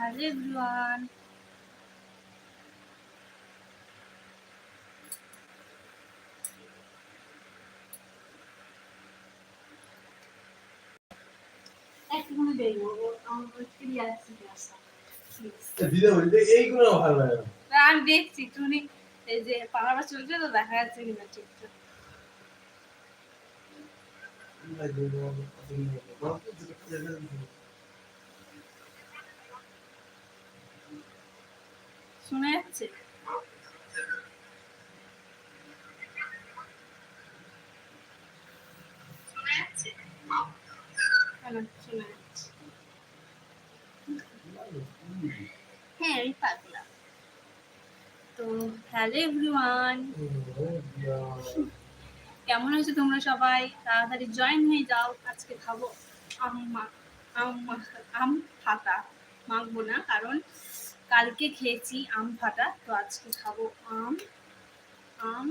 Hello everyone আমি দেখছি তুমি এই যে পাড়াবার চলছে তো দেখা যাচ্ছে কিনা ঠিকঠাক শোনা যাচ্ছে? হ্যাঁ তো হ্যালো কেমন আছো তোমরা সবাই? তাড়াতাড়ি জয়েন হয়ে যাও। আজকে খাব আম আম আম ফাটা মাখবো না, কারণ কালকে খেয়েছি আম ফাটা তো আজকে খাব আম আম,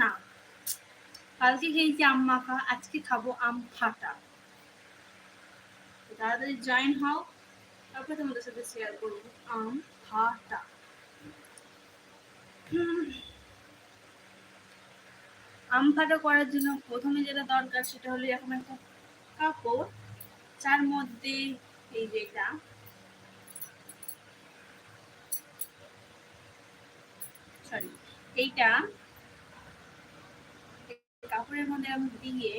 না, কালকে খেয়েছি আম মাখা, আজকে খাব আম ফাটা তাড়াতাড়ি জয়েন হও, তারপরে তোমাদের সাথে শেয়ার করব আম ফাটা আম ফাটা করার জন্য প্রথমে যেটা দরকার সেটা হলো এরকম একটা কাপড়, যার মধ্যে এই যে এটা সরি এইটা কাপড়ের মধ্যে আমি দিয়ে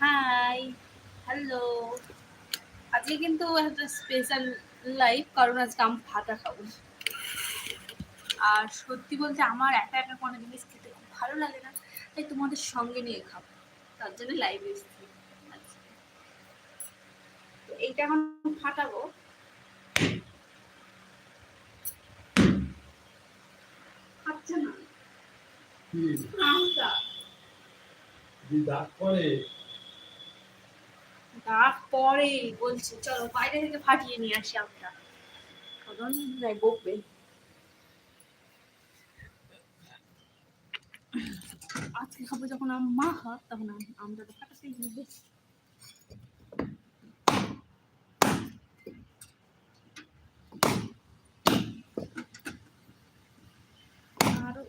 হাই, হ্যালো। আজকে কিন্তু একটা স্পেশাল লাইফ কারণ আজকে আমি ফাটা খাব। আর সত্যি বলতে আমার একা একা কোনো জিনিস খেতে খুব ভালো লাগে না, তাই তোমাদের সঙ্গে নিয়ে খাব। তার জন্য লাইভ এসেছি। আচ্ছা। এইটা এখন ফাটাবো খাচ্ছে না দাগ পরে? দাগ পরে বলছি। চলো বাইরে থেকে ফাটিয়ে নিয়ে আসি আমরা কারণ নাই বকবে। আজকে খাব যখন আম মা হয় তখন আমরা আমটা তো ফাটাতেই হবে আরও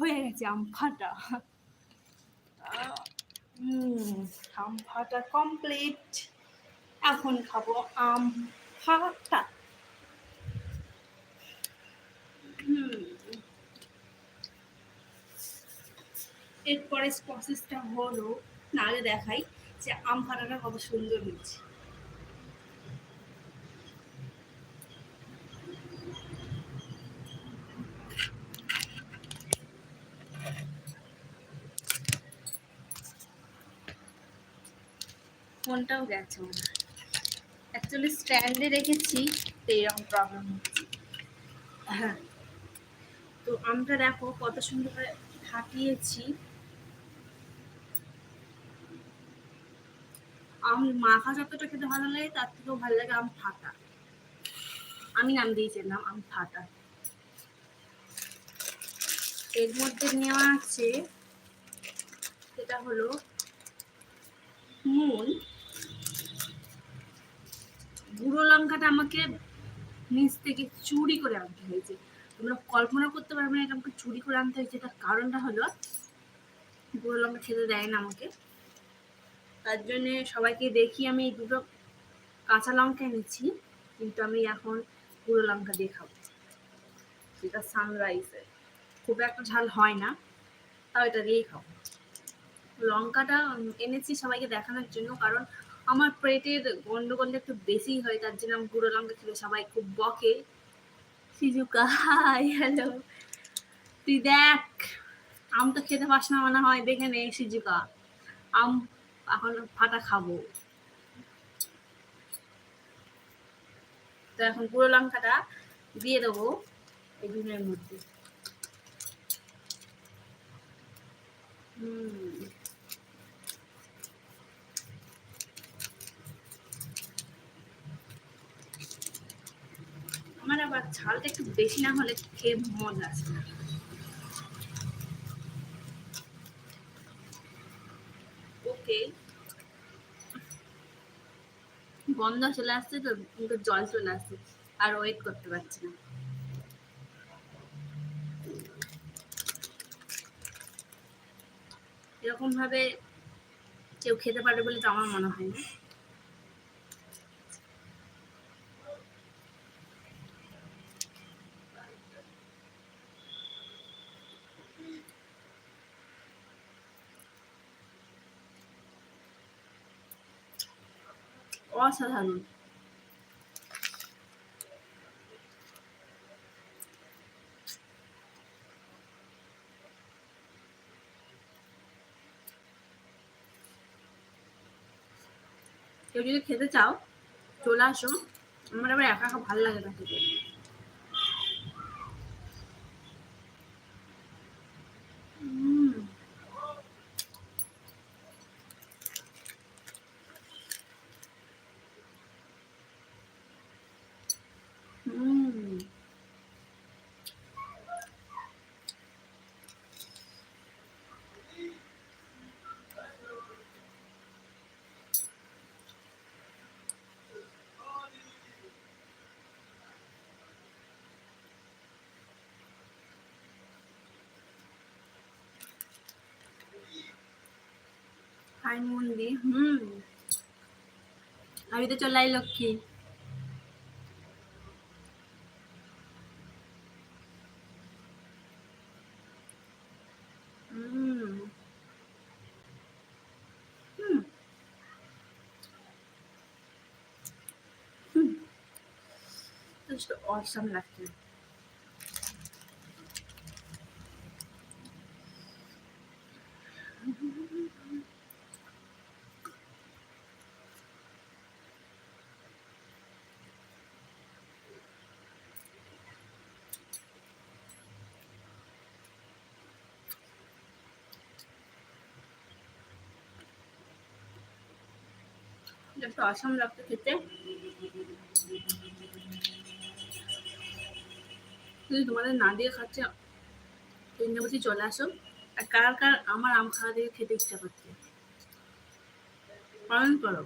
হয়ে গেছে এখন খাব এরপরে প্রসেসটা হলো না আগে দেখাই যে আম ফাটাটা কত সুন্দর হয়েছে। ফোনটাও গেছে অ্যাকচুয়ালি স্ট্যান্ডে রেখেছি, তো এরকম প্রবলেম হচ্ছে। হ্যাঁ। তো আমটা দেখো কত সুন্দর করে ফাটিয়েছি আম, মাখা যতটা খেতে ভালো লাগে, তার থেকেও ভালো লাগে আম ফাটা। আমি নাম দিয়েছিলাম আম ফাটা। এর মধ্যে নেওয়া আছে, সেটা হলো নুন। গুঁড়ো লঙ্কাটা আমাকে নিচ থেকে চুরি করে আনতে হয়েছে। তোমরা কল্পনা করতে পারবে না এটা আমাকে চুরি করে আনতে হয়েছে তার কারণটা হলো গুঁড়ো লঙ্কা খেতে দেয় না আমাকে। তার জন্যে সবাইকে দেখি, আমি এই দুটো কাঁচা লঙ্কা এনেছি, কিন্তু আমি এখন গুঁড়ো লঙ্কা দিয়ে খাব। সেটা সানরাইজের খুব একটা ঝাল হয় না, তাও এটা দিয়েই খাব। লঙ্কাটা এনেছি সবাইকে দেখানোর জন্য, কারণ আমার পেটের গন্ডগোলটা একটু বেশি হয়, তার জন্য আমি গুঁড়ো লঙ্কা খেলে সবাই খুব বকে। Shizuka hi, hello. তুই দেখ, আম তো খেতে পাস না মনে হয়, দেখে নে সিজুকা আম এখন ফাটা খাব। তো এখন গুঁড়ো লঙ্কাটা দিয়ে দেবো এই দুধের মধ্যে। হুম। আমার আবার ঝালটা একটু বেশি না হলে খেয়ে মজা আসে না। ওকে। বন্ধ চলে আসছে তো কিন্তু জল চলে আসছে। আর ওয়েট করতে পারছি না। এরকম ভাবে কেউ খেতে পারে বলে তো আমার মনে হয় না। অসাধারণ কেউ যদি খেতে চাও চলে আসো আমার আবার একা একা ভালো লাগে না খেতে উম। হুম হাই মন্দি হুম আমি তো চলে আই লক্ষ্মী awesome লাগছে just awesome লাগছে খেতে। যদি তোমাদের না দিয়ে খাচ্ছে তিনটাবতী চলে আসো। আর কার কার আমার আম খাওয়া দিয়ে খেতে ইচ্ছা করছে? পালন করো।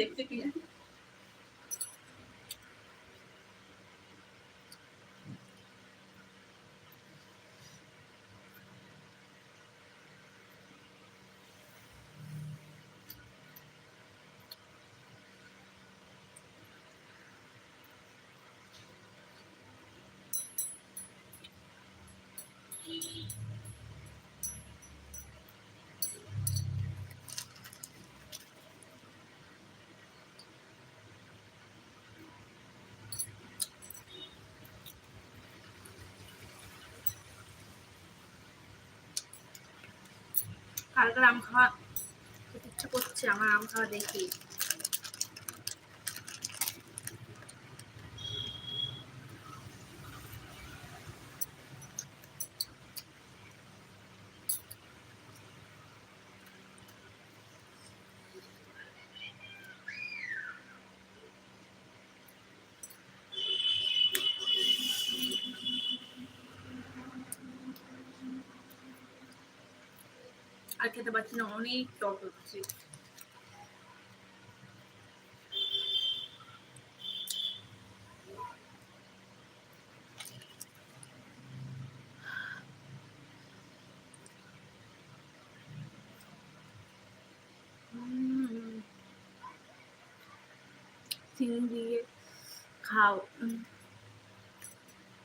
দেখতে কি কার আম খাওয়া খেতে ইচ্ছা করছে আমার আম খাওয়া দেখি। আর খেতে পারছি না, অনেক টক হচ্ছে। চিনি দিয়ে খাও।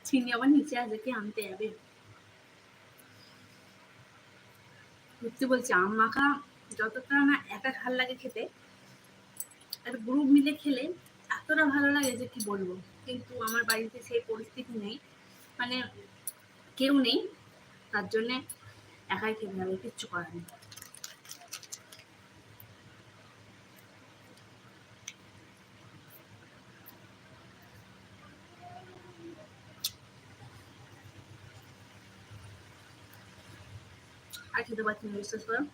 চিনি আবার নিচে আছে কি আনতে যাবে? সত্যি বলছি, আম মাখা যতটা না একা ভালো লাগে খেতে, আর গ্রুপ মিলে খেলে এতটা ভালো লাগে যে কি বলব। কিন্তু আমার বাড়িতে সেই পরিস্থিতি নেই মানে কেউ নেই, তার জন্যে একাই খেতে হবে, কিচ্ছু করার নেই। actually the button used as well.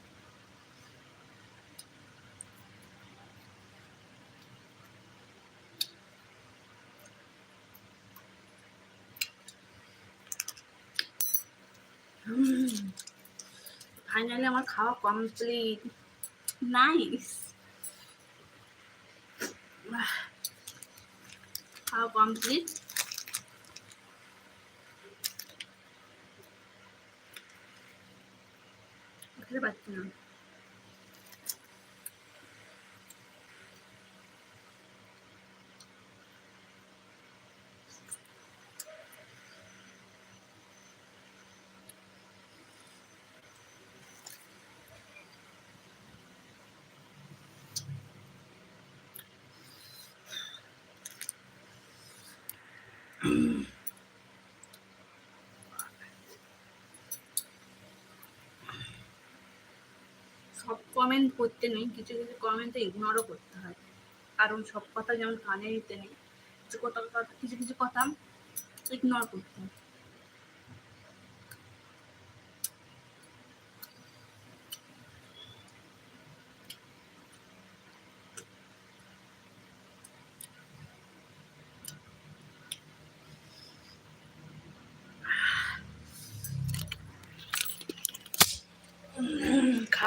Finally আমার খাওয়া কমপ্লিট নাইস খাওয়া কমপ্লিট খেতে পারছি না সব কমেন্ট করতে নেই, কিছু কিছু কমেন্ট তো ইগনোরও করতে হয়। কারণ সব কথা যেমন কানে নিতে নেই, কিছু কথা কিছু কিছু কথা ইগনোর করতে হয়।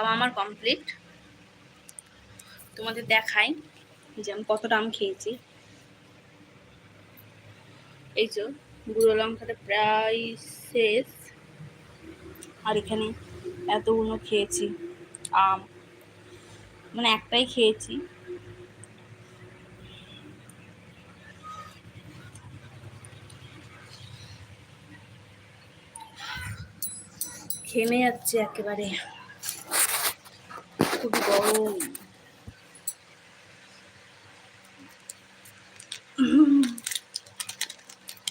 খাওয়া আমার কমপ্লিট তোমাদের দেখাই যে আমি কতটা আম খেয়েছি। এই তো গুঁড়ো লঙ্কাটা প্রায় শেষ। আর এখানে এতগুলো খেয়েছি আম। মানে একটাই খেয়েছি। খেমে যাচ্ছে একেবারে। খুব গরম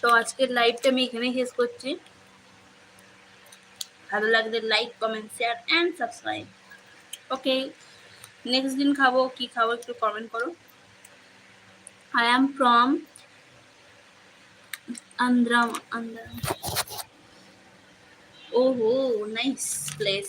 তো আজকের লাইভটা আমি এখানেই শেষ করছি। ভালো লাগলে like comment share and subscribe okay next দিন খাব, কি খাব একটু কমেন্ট করো। আই অ্যাম ফ্রম আন্দ্রা আন্দ্রা ওহো নাইস প্লেস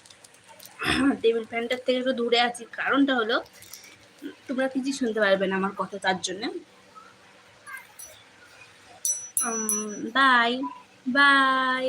টেবিল ফ্যানটার থেকে একটু দূরে আছি। কারণটা হলো, তোমরা কিছু শুনতে পারবে না আমার কথা তার জন্য। Bye bye